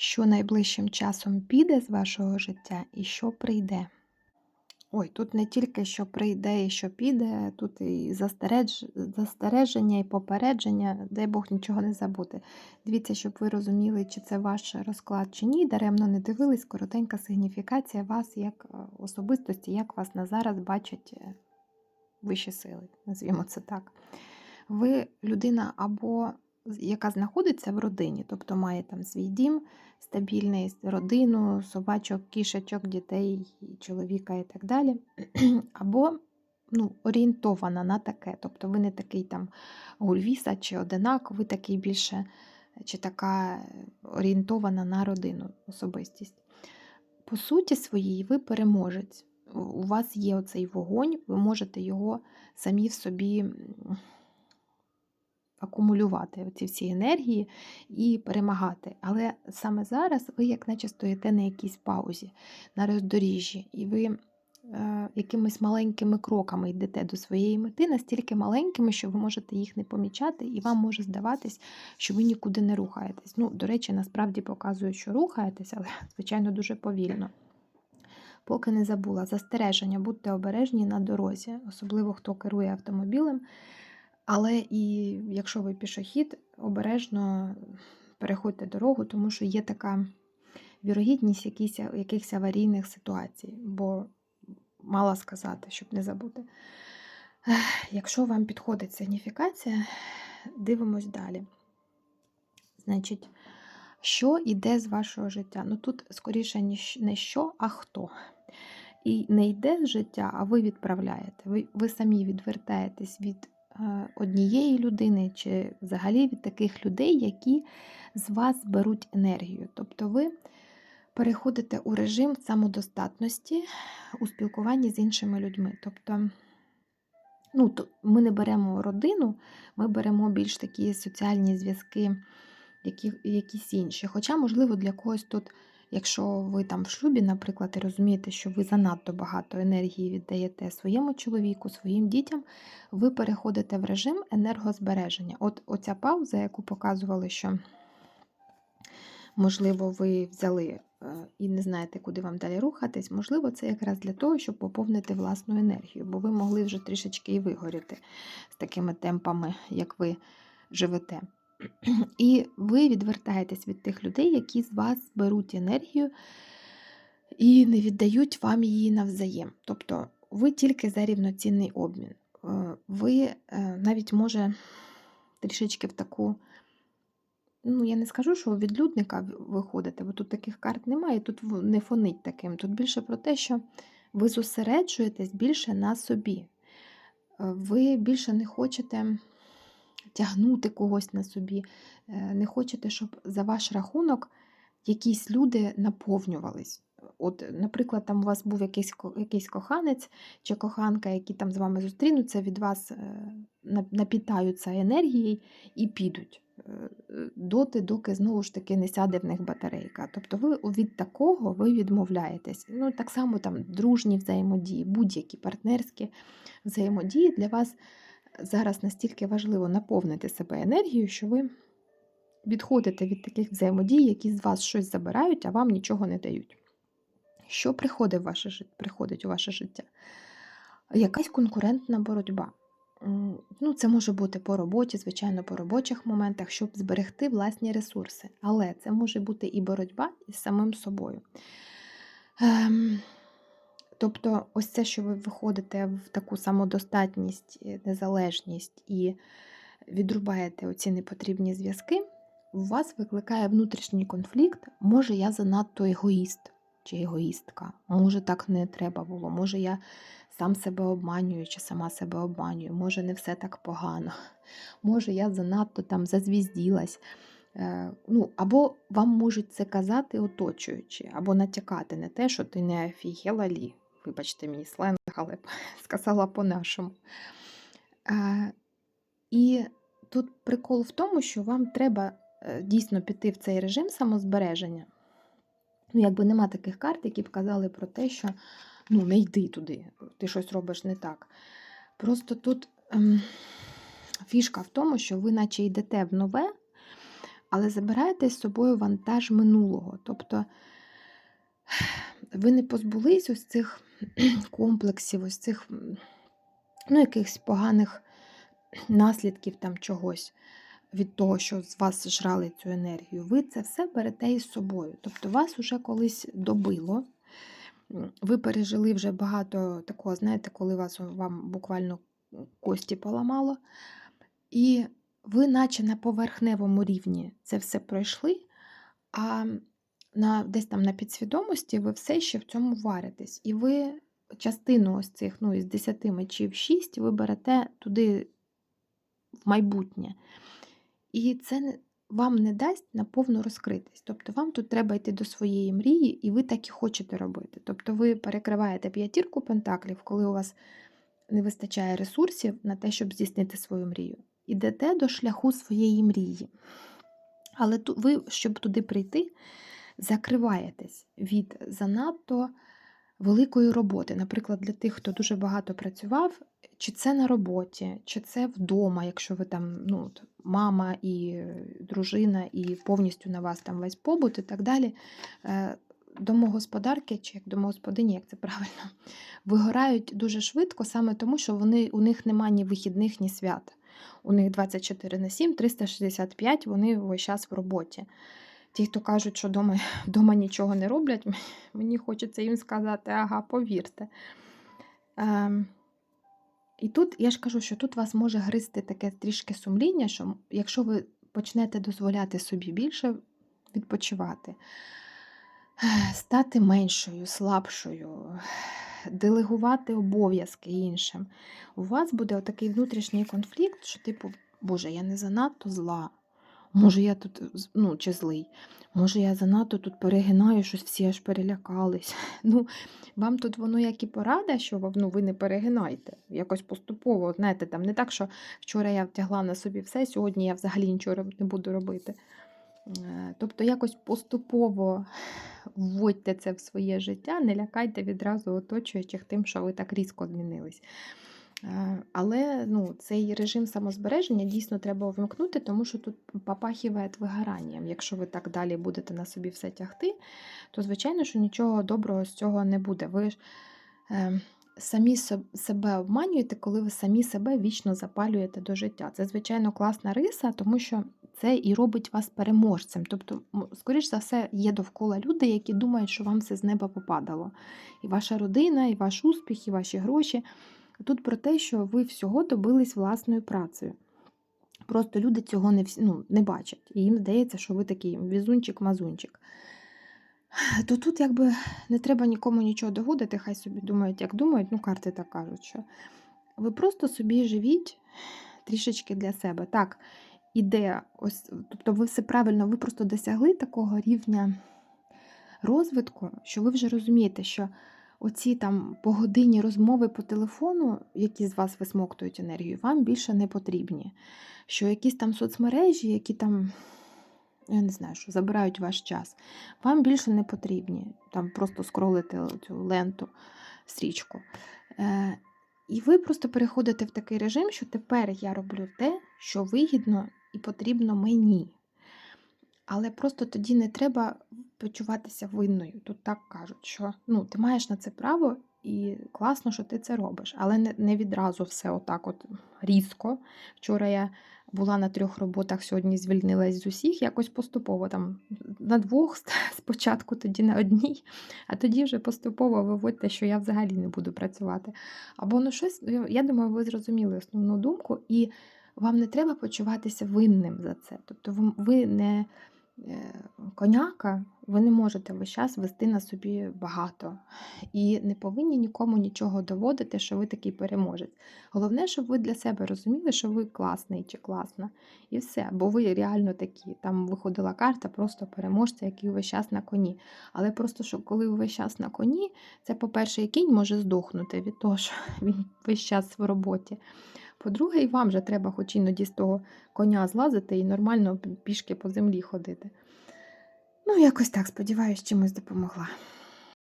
що найближчим часом піде з вашого життя і що прийде. Ой, тут не тільки що прийде і що піде, тут і застереж... застереження, і попередження, дай Бог нічого не забути. Дивіться, щоб ви розуміли, чи це ваш розклад, чи ні. Даремно не дивились, коротенька сигніфікація вас як е, особистості, як вас на зараз бачать е, вищі сили, назвімо це так. Ви людина або яка знаходиться в родині, тобто має там свій дім, стабільний родину, собачок, кішечок, дітей, чоловіка і так далі. Або ну, орієнтована на таке. Тобто ви не такий там гульвіса чи одинак, ви такий більше чи така е, орієнтована на родину особистість. По суті своїй, ви переможець. У- вас є оцей вогонь, ви можете його самі в собі акумулювати оці всі енергії і перемагати. Але саме зараз ви, як наче стоїте на якійсь паузі, на роздоріжжі, і ви е, якимись маленькими кроками йдете до своєї мети, настільки маленькими, що ви можете їх не помічати, і вам може здаватись, що ви нікуди не рухаєтесь. Ну, до речі, насправді показує, що рухаєтесь, але, звичайно, дуже повільно. Поки не забула, застереження, будьте обережні на дорозі, особливо хто керує автомобілем. Але і якщо ви пішохід, обережно переходьте дорогу, тому що є така вірогідність якісь, якихось аварійних ситуацій, бо мала сказати, щоб не забути. Якщо вам підходить сигніфікація, дивимось далі. Значить, що йде з вашого життя? Ну тут скоріше не що, а хто. І не йде з життя, а ви відправляєте. Ви, ви самі відвертаєтесь від однієї людини чи взагалі від таких людей, які з вас беруть енергію. Тобто ви переходите у режим самодостатності у спілкуванні з іншими людьми. Тобто, ну, ми не беремо родину, ми беремо більш такі соціальні зв'язки, які, якісь інші. Хоча, можливо, для когось тут, якщо ви там в шлюбі, наприклад, і розумієте, що ви занадто багато енергії віддаєте своєму чоловіку, своїм дітям, ви переходите в режим енергозбереження. От оця пауза, яку показували, що можливо, ви взяли е, і не знаєте, куди вам далі рухатись, можливо, це якраз для того, щоб поповнити власну енергію, бо ви могли вже трішечки і вигоріти з такими темпами, як ви живете. І ви відвертаєтесь від тих людей, які з вас беруть енергію і не віддають вам її навзаєм. Тобто ви тільки за рівноцінний обмін. Е, Ви е, навіть може трішечки в таку Ну, я не скажу, що відлюдника виходите, бо тут таких карт немає, тут не фонить таким. Тут більше про те, що ви зосереджуєтесь більше на собі. Е, Ви більше не хочете тягнути когось на собі, е, не хочете, щоб за ваш рахунок якісь люди наповнювались. От, наприклад, там у вас був якийсь, якийсь коханець чи коханка, які там з вами зустрінуться, від вас е, напітаються енергією і підуть е, доти, доки знову ж таки не сяде в них батарейка. Тобто ви від такого ви відмовляєтесь. Ну, так само там дружні взаємодії, будь-які партнерські взаємодії для вас зараз настільки важливо наповнити себе енергією, що ви відходите від таких взаємодій, які з вас щось забирають, а вам нічого не дають. Що приходить, в ваше, приходить у ваше життя? Якась конкурентна боротьба. Ну, це може бути по роботі, звичайно, по робочих моментах, щоб зберегти власні ресурси. Але це може бути і боротьба із самим собою. Ем, тобто, ось це, що ви виходите в таку самодостатність, е, незалежність і відрубаєте оці непотрібні зв'язки, у вас викликає внутрішній конфлікт. Може, я занадто егоїст чи егоїстка. Може, так не треба було. Може, я сам себе обманюю чи сама себе обманюю. Може, не все так погано. Може, я занадто там зазвізділась. Е, Ну, або вам можуть це казати оточуючи, або натякати на те, що ти не офігела лі. Вибачте мій сленг, але сказала по-нашому. І тут прикол в тому, що вам треба е, дійсно піти в цей режим самозбереження. Ну, якби нема таких карт, які б казали про те, що ну, не йди туди, ти щось робиш не так. Просто тут ем, фішка в тому, що ви наче йдете в нове, але забираєте з собою вантаж минулого. Тобто ви не позбулись ось цих комплексів, ось цих ну, якихось поганих наслідків там чогось від того, що з вас жрали цю енергію. Ви це все берете із собою. Тобто вас уже колись добило. Ви пережили вже багато такого, знаєте, коли вас вам буквально кості поламало. І ви, наче на поверхневому рівні, це все пройшли, а на, десь там на підсвідомості ви все ще в цьому варитесь. І ви частину ось цих, ну, із 10 мечів 6 ви берете туди в майбутнє. І це вам не дасть наповну розкритись. Тобто вам тут треба йти до своєї мрії, і ви так і хочете робити. Тобто ви перекриваєте п'ятірку пентаклів, коли у вас не вистачає ресурсів на те, щоб здійснити свою мрію. Ідете до шляху своєї мрії. Але ви, щоб туди прийти, закриваєтесь від занадто великої роботи. Наприклад, для тих, хто дуже багато працював, чи це на роботі, чи це вдома, якщо ви там ну, мама і дружина, і повністю на вас там весь побут і так далі. Е, Домогосподарки, чи як домогосподині, як це правильно, вигорають дуже швидко, саме тому, що вони, у них немає ні вихідних, ні свят. У них 24 на 7, 365, вони весь час в роботі. Ті, хто кажуть, що вдома, вдома нічого не роблять, мені хочеться їм сказати, ага, повірте. Ем, і тут я ж кажу, що тут вас може гризти таке трішки сумління, що якщо ви почнете дозволяти собі більше відпочивати, стати меншою, слабшою, делегувати обов'язки іншим, у вас буде отакий внутрішній конфлікт, що, типу, Боже, я не занадто зла. Може, я тут ну, чи злий, може, я занадто тут перегинаю, щось всі аж перелякались. Ну, вам тут воно як і порада, що ну, ви не перегинайте. Якось поступово, знаєте, там не так, що вчора я втягла на собі все, сьогодні я взагалі нічого не буду робити. Е, Тобто якось поступово вводьте це в своє життя, не лякайте відразу оточуючих тим, що ви так різко змінились. Е, Але ну, цей режим самозбереження дійсно треба увімкнути, тому що тут попахіває вигоранням. Якщо ви так далі будете на собі все тягти, то звичайно, що нічого доброго з цього не буде. Ви ж е, самі себе обманюєте, коли ви самі себе вічно запалюєте до життя. Це, звичайно, класна риса, тому що це і робить вас переможцем. Тобто, скоріш за все, є довкола люди, які думають, що вам все з неба попадало. І ваша родина, і ваш успіх, і ваші гроші. Тут про те, що ви всього добились власною працею. Просто люди цього не, ну, не бачать. І їм здається, що ви такий візунчик-мазунчик. То тут якби не треба нікому нічого доводити, хай собі думають, як думають, ну карти так кажуть, що ви просто собі живіть трішечки для себе. Так, іде, ось, тобто ви все правильно, ви просто досягли такого рівня розвитку, що ви вже розумієте, що оці там погодинні розмови по телефону, які з вас висмоктують енергію, вам більше не потрібні. Що якісь там соцмережі, які там, я не знаю, що забирають ваш час, вам більше не потрібні. Там просто скролити цю ленту, стрічку. Е, і ви просто переходите в такий режим, що тепер я роблю те, що вигідно і потрібно мені. Але просто тоді не треба почуватися винною. Тут так кажуть, що ну, ти маєш на це право, і класно, що ти це робиш. Але не, не відразу все отак от різко. Вчора я була на трьох роботах, сьогодні звільнилась з усіх, якось поступово там на двох спочатку, тоді на одній, а тоді вже поступово виводьте, що я взагалі не буду працювати. Або ну щось, я думаю, ви зрозуміли основну думку, і вам не треба почуватися винним за це. Тобто ви- не коняка, ви не можете весь час вести на собі багато і не повинні нікому нічого доводити, що ви такий переможець. Головне, щоб ви для себе розуміли, що ви класний чи класна, і все, бо ви реально такі. Там виходила карта просто переможця, який весь час на коні. Але просто що коли ви весь час на коні, це, по-перше, кінь може здохнути від того, що він весь час в роботі. По-друге, і вам же треба хоч іноді з того коня злазити і нормально пішки по землі ходити. Ну, якось так, сподіваюсь, чимось допомогла.